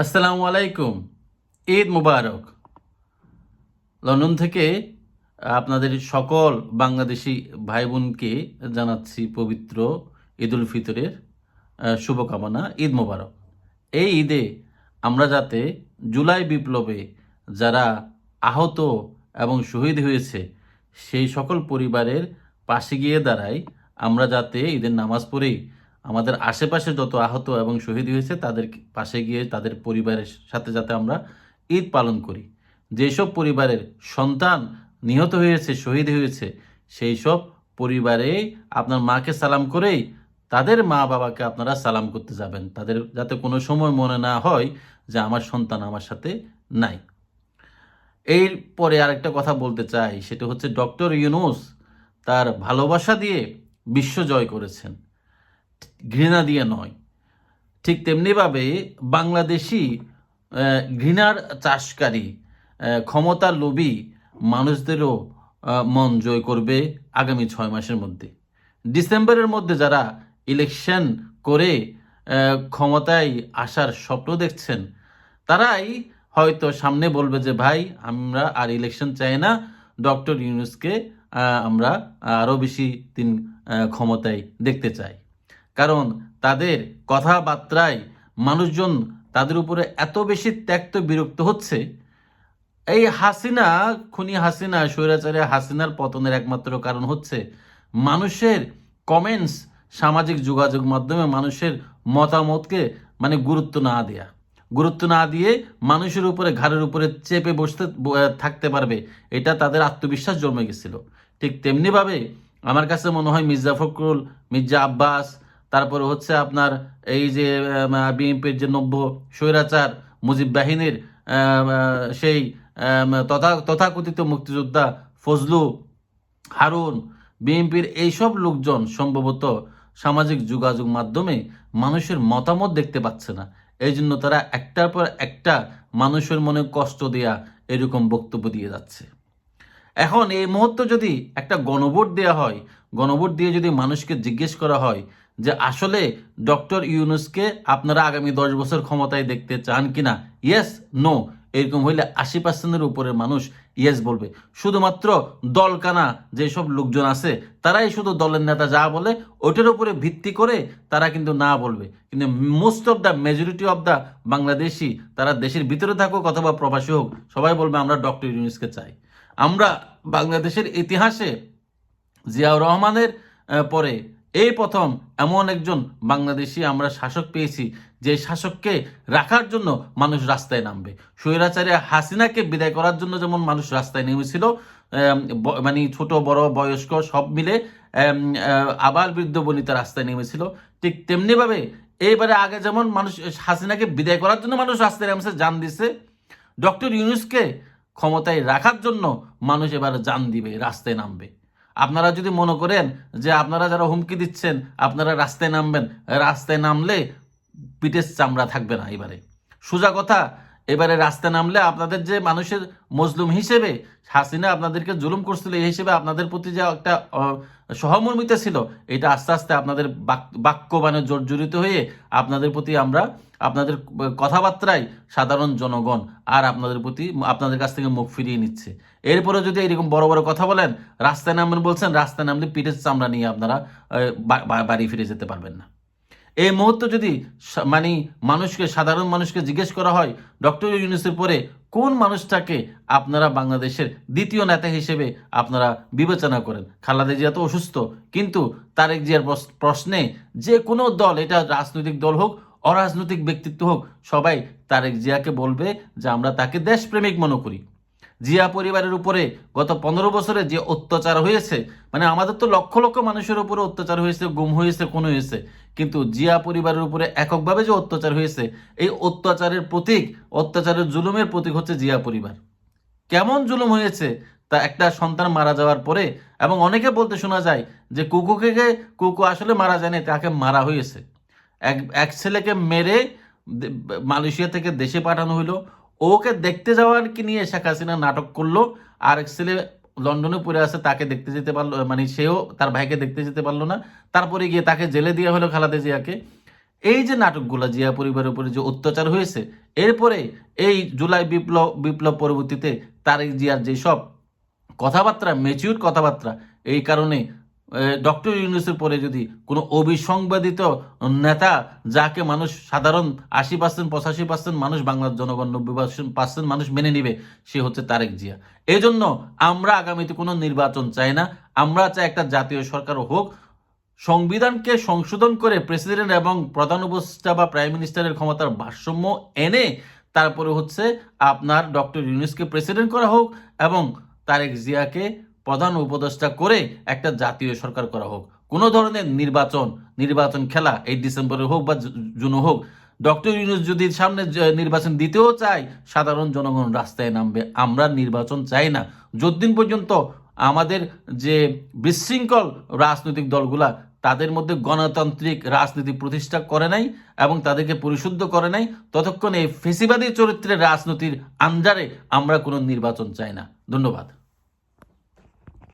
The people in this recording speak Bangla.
আসসালামু আলাইকুম। ঈদ মুবারক। লন্ডন থেকে আপনাদের সকল বাংলাদেশি ভাই বোনকে জানাচ্ছি পবিত্র ঈদ উল ফিতরের শুভকামনা। ঈদ মুবারক। এই ঈদে আমরা যাতে জুলাই বিপ্লবে যারা আহত এবং শহীদ হয়েছে, সেই সকল পরিবারের পাশে গিয়ে দাঁড়াই, আমরা যাতে ঈদের নামাজ পড়েই আমাদের আশেপাশে যত আহত এবং শহীদ হয়েছে, তাদের পাশে গিয়ে, তাদের পরিবারের সাথে যাতে আমরা ঈদ পালন করি। যেসব পরিবারের সন্তান নিহত হয়েছে, শহীদ হয়েছে সেই সব পরিবারে আপনার মাকে সালাম করেই তাদের মা বাবাকে আপনারা সালাম করতে যাবেন। তাদের যাতে কোনো সময় মনে না হয় যে আমার সন্তান আমার সাথে নাই। এরপরে আরেকটা কথা বলতে চাই, সেটা হচ্ছে ডক্টর ইউনুস তার ভালোবাসা দিয়ে বিশ্ব জয় করেছেন। ঘৃণা দিয়ে নয়। ঠিক তেমনিভাবে বাংলাদেশি ঘৃণার চাষকারী আহ, ক্ষমতার লোভী মানুষদেরও মন জয় করবে আগামী ছয় মাসের মধ্যে। ডিসেম্বরের মধ্যে যারা ইলেকশন করে ক্ষমতায় আসার স্বপ্ন দেখছেন তারাই হয়তো সামনে বলবে যে ভাই আমরা আর ইলেকশন চাই না। ডক্টর ইউনুসকে আমরা আরও বেশি দিন ক্ষমতায় দেখতে চাই। কারণ তাদের কথাবার্তায় মানুষজন তাদের উপরে এত বেশি ত্যক্ত বিরক্ত হচ্ছে। এই হাসিনা, খুনি হাসিনা, স্বৈরাচারী হাসিনার পতনের একমাত্র কারণ হচ্ছে মানুষের কমেন্টস সামাজিক যোগাযোগ মাধ্যমে মানুষের মতামতকে মানে গুরুত্ব না দেয়া। গুরুত্ব না দিয়ে মানুষের উপরে, ঘাড়ের উপরে চেপে বসতে থাকতে পারবে, এটা তাদের আত্মবিশ্বাস জন্মে গেছিল। ঠিক তেমনিভাবে আমার কাছে মনে হয় মির্জা ফখরুল, মির্জা আব্বাস তারপরে হচ্ছে আপনার এই যে বিএনপির যে নব্য স্বৈরাচার মুজিব বাহিনীর সেই তথা, তথাকথিত মুক্তিযোদ্ধা ফজলু হারুন, বিএনপির এইসব লোকজন সম্ভবত সামাজিক যোগাযোগ মাধ্যমে মানুষের মতামত দেখতে পাচ্ছে না। এই জন্য তারা একটার পর একটা মানুষের মনে কষ্ট দেয়া এরকম বক্তব্য দিয়ে যাচ্ছে। এখন এই মুহূর্তে যদি একটা গণভোট দেওয়া হয়, গণভোট দিয়ে যদি মানুষকে জিজ্ঞেস করা হয় যে আসলে ডক্টর ইউনুসকে আপনারা আগামী দশ বছর ক্ষমতায় দেখতে চান কিনা ইয়েস নো এরকম হইলে আশি পার্সেন্টের উপরের মানুষ ইয়েস বলবে। শুধুমাত্র দলকানা যেসব লোকজন আছে, তারাই শুধু দলের নেতা যা বলে ওটার উপরে ভিত্তি করে তারা কিন্তু না বলবে। কিন্তু most of the majority of the Bangladeshi, তারা দেশের ভিতরে থাকুক অথবা প্রবাসী হোক, সবাই বলবে আমরা ডক্টর ইউনুসকে চাই। আমরা বাংলাদেশের ইতিহাসে জিয়াউর রহমানের পরে এই প্রথম এমন একজন বাংলাদেশি আমরা শাসক পেয়েছি, যে শাসককে রাখার জন্য মানুষ রাস্তায় নামবে। স্বৈরাচারী হাসিনাকে বিদায় করার জন্য যেমন মানুষ রাস্তায় নেমেছিল মানে ছোট, বড়, বয়স্ক সব মিলে আবার বৃদ্ধ বনিতা রাস্তায় নেমেছিল। ঠিক তেমনিভাবে এইবারে আগে যেমন মানুষ, হাসিনাকে বিদায় করার জন্য মানুষ রাস্তায় নেমেছে, জান দিছে। ডক্টর ইউনুসকে ক্ষমতায় রাখার জন্য মানুষ এবার জান দিবে, রাস্তায় নামবে। আপনারা যদি মনে করেন যে আপনারা যারা হুমকি দিচ্ছেন, আপনারা রাস্তায় নামবেন। রাস্তায় নামলে পিঠের চামড়া থাকবে না এবারে। সোজা কথা এবারে রাস্তায় নামলে আপনাদের যে মানুষের মজলুম হিসেবে হাসিনা আপনাদেরকে জুলুম করছিল, এই হিসেবে আপনাদের প্রতি যে একটা সহমর্মিতা ছিল, এটা আস্তে আস্তে আপনাদের বাক- বাক্যবাণে জর্জরিত হয়ে আপনাদের প্রতি আমরা, আপনাদের কথাবার্তায় সাধারণ জনগণ আর আপনাদের প্রতি আপনাদের কাছ থেকে মুখ ফিরিয়ে নিচ্ছে। এরপরে যদি এরকম বড় বড় কথা বলেন, রাস্তায় নামবেন বলছেন, রাস্তায় নামলে পিঠের চামড়া নিয়ে আপনারা বাড়ি ফিরে যেতে পারবেন না। এই মুহূর্তে যদি মানে মানুষকে, সাধারণ মানুষকে জিজ্ঞেস করা হয়, ডক্টর ইউনুসের পরে কোন মানুষটাকে আপনারা বাংলাদেশের দ্বিতীয় নেতা হিসেবে আপনারা বিবেচনা করেন? খালেদা জিয়া তো অসুস্থ, কিন্তু তারেক জিয়ার প্রশ্নে যে কোনো দল, এটা রাজনৈতিক দল হোক, অরাজনৈতিক ব্যক্তিত্ব হোক, সবাই তারেক জিয়াকে বলবে যে আমরা তাকে দেশপ্রেমিক মনে করি। জিয়া পরিবারের উপরে গত পনেরো বছরে যে অত্যাচার হয়েছে মানে আমাদের তো লক্ষ লক্ষ মানুষের উপরে অত্যাচার হয়েছে, গুম হয়েছে, খুন হয়েছে, কিন্তু জিয়া পরিবারের উপরে এককভাবে যে অত্যাচার হয়েছে, এই অত্যাচারের প্রতীক, অত্যাচারের জুলুমের প্রতীক হচ্ছে জিয়া পরিবার। কেমন জুলুম হয়েছে? তা একটা সন্তান মারা যাওয়ার পরে, এবং অনেকে বলতে শোনা যায় যে কুকুকে কুকু আসলে মারা যায়নি তাকে মারা হয়েছে। এক এক ছেলেকে মেরে মালয়েশিয়া থেকে দেশে পাঠানো হলো ওকে দেখতে যাওয়ার কি নিয়ে শেখ হাসিনা নাটক করল? আর এক ছেলে লন্ডনে পড়ে আছে, তাকে দেখতে যেতে পারল মানে সেও তার ভাইকে দেখতে যেতে পারল না। তারপরে গিয়ে তাকে জেলে দেওয়া হলো খালাদা জিয়াকে। এই যে নাটকগুলো, জিয়া পরিবারের উপরে যে অত্যাচার হয়েছে, এরপরে এই জুলাই বিপ্লব বিপ্লব পরবর্তীতে তারেক জিয়ার যেসব কথাবার্তা ম্যাচিউর কথাবার্তা, এই কারণে ডক্টর ইউনুসের পরে যদি কোনো অবিসংবাদিত নেতা যাকে মানুষ সাধারণ আশি পার্সেন্ট পঁচাশি পার্সেন্ট মানুষ বাংলার জনগণ, নব্বই পার্সেন্ট মানুষ মেনে নিবে, সে হচ্ছে তারেক জিয়া। এই জন্য আমরা আগামীতে কোনো নির্বাচন চাই না। আমরা চাই একটা জাতীয় সরকার হোক, সংবিধানকে সংশোধন করে প্রেসিডেন্ট এবং প্রধান উপদেষ্টা বা প্রাইম মিনিস্টারের ক্ষমতার ভারসাম্য এনে তারপরে হচ্ছে আপনার ডক্টর ইউনুসকে প্রেসিডেন্ট করা হোক এবং তারেক জিয়াকে প্রধান উপদেষ্টা করে একটা জাতীয় সরকার করা হোক। কোনো ধরনের নির্বাচন নির্বাচন খেলা এই ডিসেম্বরে হোক বা জুনে হোক, ডক্টর ইউনুস যদি সামনে নির্বাচন দিতেও চায়, সাধারণ জনগণ রাস্তায় নামবে। আমরা নির্বাচন চাই না। যতদিন পর্যন্ত আমাদের যে বিশৃঙ্খল রাজনৈতিক দলগুলা, তাদের মধ্যে গণতান্ত্রিক রাজনীতি প্রতিষ্ঠা করে নাই এবং তাদেরকে পরিশুদ্ধ করে নাই, ততক্ষণ এই ফেসিবাদী চরিত্রের রাজনীতির আন্ডারে আমরা কোনো নির্বাচন চাই না। ধন্যবাদ।